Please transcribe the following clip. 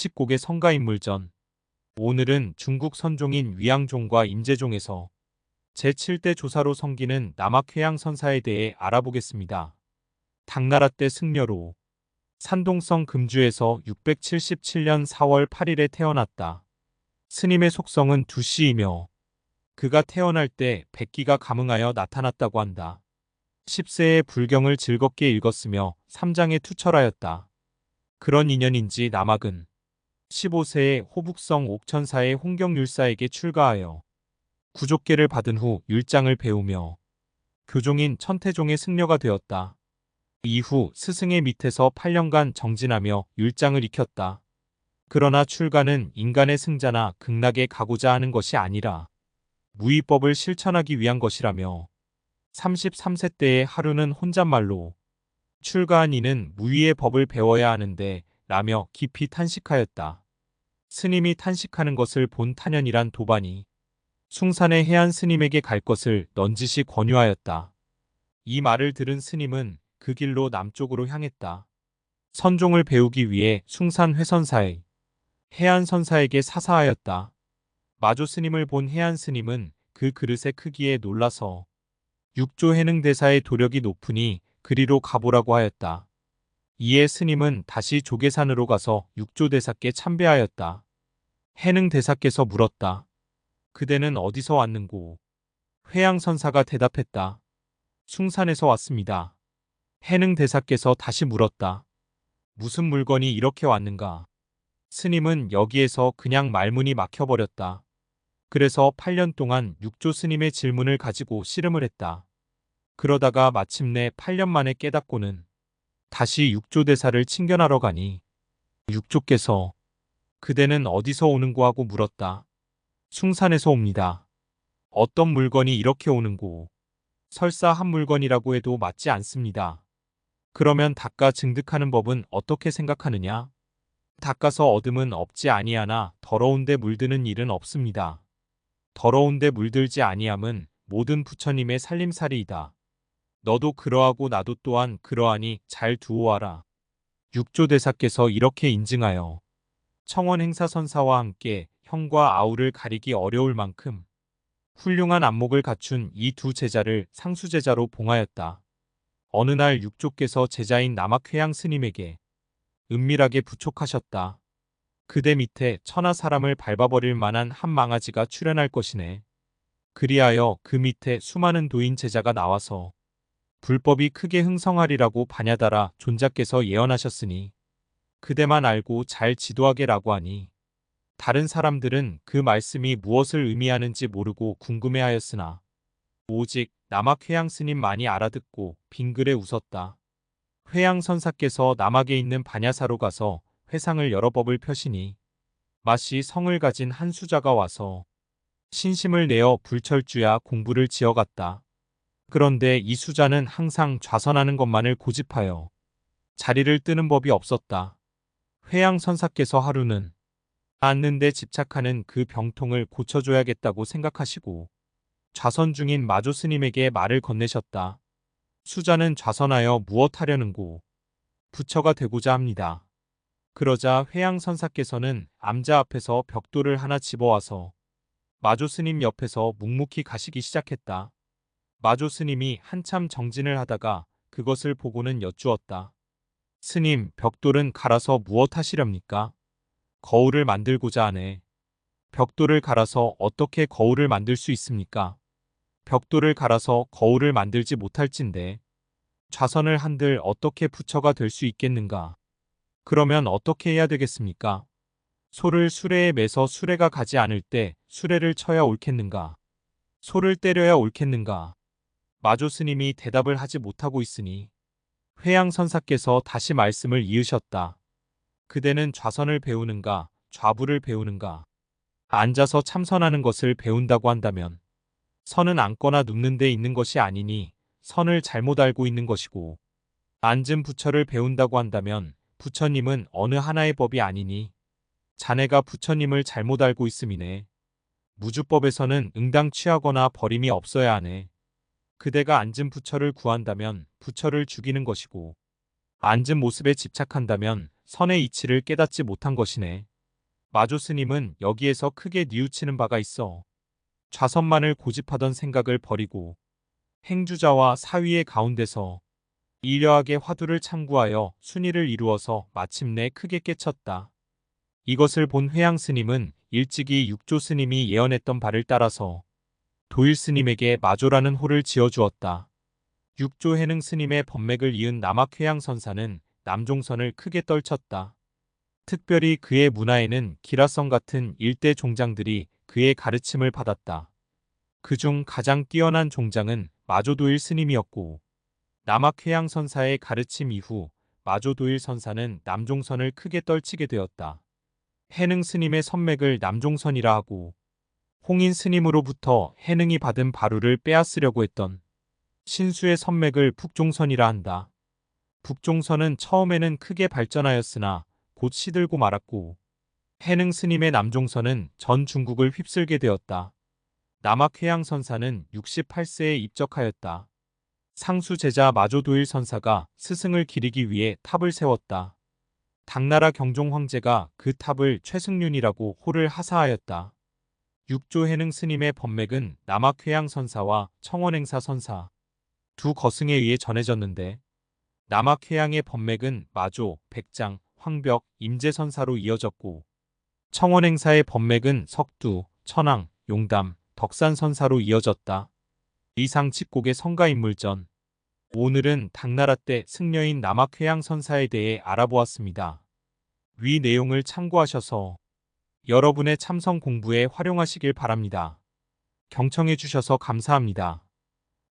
섭칙곡의 성가인물전. 오늘은 중국 선종인 위양종과 임재종에서 제7대 조사로 섬기는 남학회양 선사에 대해 알아보겠습니다. 당나라 때 승려로 산동성 금주에서 677년 4월 8일에 태어났다. 스님의 속성은 두씨이며 그가 태어날 때 백기가 감응하여 나타났다고 한다. 10세에 불경을 즐겁게 읽었으며 3장에 투철하였다. 그런 인연인지 남학은 15세에 호북성 옥천사의 홍경율사에게 출가하여 구족계를 받은 후 율장을 배우며 교종인 천태종의 승려가 되었다. 이후 스승의 밑에서 8년간 정진하며 율장을 익혔다. 그러나 출가는 인간의 승자나 극락에 가고자 하는 것이 아니라 무의법을 실천하기 위한 것이라며 33세 때의 하루는 혼잣말로 출가한 이는 무의의 법을 배워야 하는데 라며 깊이 탄식하였다. 스님이 탄식하는 것을 본 탄현이란 도반이 숭산의 해안 스님에게 갈 것을 넌지시 권유하였다. 이 말을 들은 스님은 그 길로 남쪽으로 향했다. 선종을 배우기 위해 숭산 회선사의 해안 선사에게 사사하였다. 마조 스님을 본 해안 스님은 그 그릇의 크기에 놀라서 육조 해능 대사의 도력이 높으니 그리로 가보라고 하였다. 이에 스님은 다시 조계산으로 가서 육조 대사께 참배하였다. 해능 대사께서 물었다. 그대는 어디서 왔는고? 회양선사가 대답했다. 숭산에서 왔습니다. 해능 대사께서 다시 물었다. 무슨 물건이 이렇게 왔는가? 스님은 여기에서 그냥 말문이 막혀버렸다. 그래서 8년 동안 육조 스님의 질문을 가지고 씨름을 했다. 그러다가 마침내 8년 만에 깨닫고는 다시 육조 대사를 친견하러 가니 육조께서 그대는 어디서 오는고 하고 물었다. 숭산에서 옵니다. 어떤 물건이 이렇게 오는고 설사 한 물건이라고 해도 맞지 않습니다. 그러면 닦아 증득하는 법은 어떻게 생각하느냐? 닦아서 얻음은 없지 아니하나 더러운데 물드는 일은 없습니다. 더러운데 물들지 아니함은 모든 부처님의 살림살이이다. 너도 그러하고 나도 또한 그러하니 잘 두어와라. 육조 대사께서 이렇게 인증하여 청원 행사 선사와 함께 형과 아우를 가리기 어려울 만큼 훌륭한 안목을 갖춘 이 두 제자를 상수제자로 봉하였다. 어느 날 육조께서 제자인 남학회양 스님에게 은밀하게 부촉하셨다. 그대 밑에 천하 사람을 밟아버릴 만한 한 망아지가 출현할 것이네. 그리하여 그 밑에 수많은 도인 제자가 나와서 불법이 크게 흥성하리라고 반야다라 존자께서 예언하셨으니 그대만 알고 잘 지도하게라고 하니 다른 사람들은 그 말씀이 무엇을 의미하는지 모르고 궁금해하였으나 오직 남학회양 스님만이 알아듣고 빙글에 웃었다. 회양 선사께서 남학에 있는 반야사로 가서 회상을 여러 법을 펴시니 마시 성을 가진 한 수자가 와서 신심을 내어 불철주야 공부를 지어갔다. 그런데 이 수자는 항상 좌선하는 것만을 고집하여 자리를 뜨는 법이 없었다. 회양 선사께서 하루는 앉는데 집착하는 그 병통을 고쳐줘야겠다고 생각하시고 좌선 중인 마조 스님에게 말을 건네셨다. 수자는 좌선하여 무엇하려는고 부처가 되고자 합니다. 그러자 회양선사께서는 암자 앞에서 벽돌을 하나 집어와서 마조 스님 옆에서 묵묵히 가시기 시작했다. 마조 스님이 한참 정진을 하다가 그것을 보고는 여쭈었다. 스님, 벽돌은 갈아서 무엇 하시렵니까? 거울을 만들고자 하네. 벽돌을 갈아서 어떻게 거울을 만들 수 있습니까? 벽돌을 갈아서 거울을 만들지 못할진데 좌선을 한들 어떻게 부처가 될 수 있겠는가? 그러면 어떻게 해야 되겠습니까? 소를 수레에 매서 수레가 가지 않을 때 수레를 쳐야 옳겠는가? 소를 때려야 옳겠는가? 마조 스님이 대답을 하지 못하고 있으니 회양 선사께서 다시 말씀을 이으셨다. 그대는 좌선을 배우는가, 좌부를 배우는가? 앉아서 참선하는 것을 배운다고 한다면 선은 앉거나 눕는 데 있는 것이 아니니 선을 잘못 알고 있는 것이고 앉은 부처를 배운다고 한다면 부처님은 어느 하나의 법이 아니니 자네가 부처님을 잘못 알고 있음이네. 무주법에서는 응당 취하거나 버림이 없어야 하네. 그대가 앉은 부처를 구한다면 부처를 죽이는 것이고 앉은 모습에 집착한다면 선의 이치를 깨닫지 못한 것이네. 마조 스님은 여기에서 크게 뉘우치는 바가 있어 좌선만을 고집하던 생각을 버리고 행주자와 사위의 가운데서 이려하게 화두를 참구하여 순위를 이루어서 마침내 크게 깨쳤다. 이것을 본 회양 스님은 일찍이 육조 스님이 예언했던 바를 따라서 도일 스님에게 마조라는 호를 지어주었다. 육조 해능 스님의 법맥을 이은 남학회양 선사는 남종선을 크게 떨쳤다. 특별히 그의 문화에는 기라성 같은 일대 종장들이 그의 가르침을 받았다. 그중 가장 뛰어난 종장은 마조도일 스님이었고 남학회양 선사의 가르침 이후 마조도일 선사는 남종선을 크게 떨치게 되었다. 해능 스님의 선맥을 남종선이라 하고 홍인 스님으로부터 해능이 받은 바루를 빼앗으려고 했던 신수의 선맥을 북종선이라 한다. 북종선은 처음에는 크게 발전하였으나 곧 시들고 말았고 해능 스님의 남종선은 전 중국을 휩쓸게 되었다. 남학회양 선사는 68세에 입적하였다. 상수 제자 마조도일 선사가 스승을 기리기 위해 탑을 세웠다. 당나라 경종 황제가 그 탑을 최승륜이라고 호를 하사하였다. 육조 해능 스님의 법맥은 남학회양 선사와 청원행사 선사 두 거승에 의해 전해졌는데 남학회양의 법맥은 마조, 백장, 황벽, 임재선사로 이어졌고 청원행사의 법맥은 석두, 천왕, 용담, 덕산선사로 이어졌다. 이상 집곡의 성가인물전 오늘은 당나라 때 승려인 남학회양 선사에 대해 알아보았습니다. 위 내용을 참고하셔서 여러분의 참성 공부에 활용하시길 바랍니다. 경청해 주셔서 감사합니다.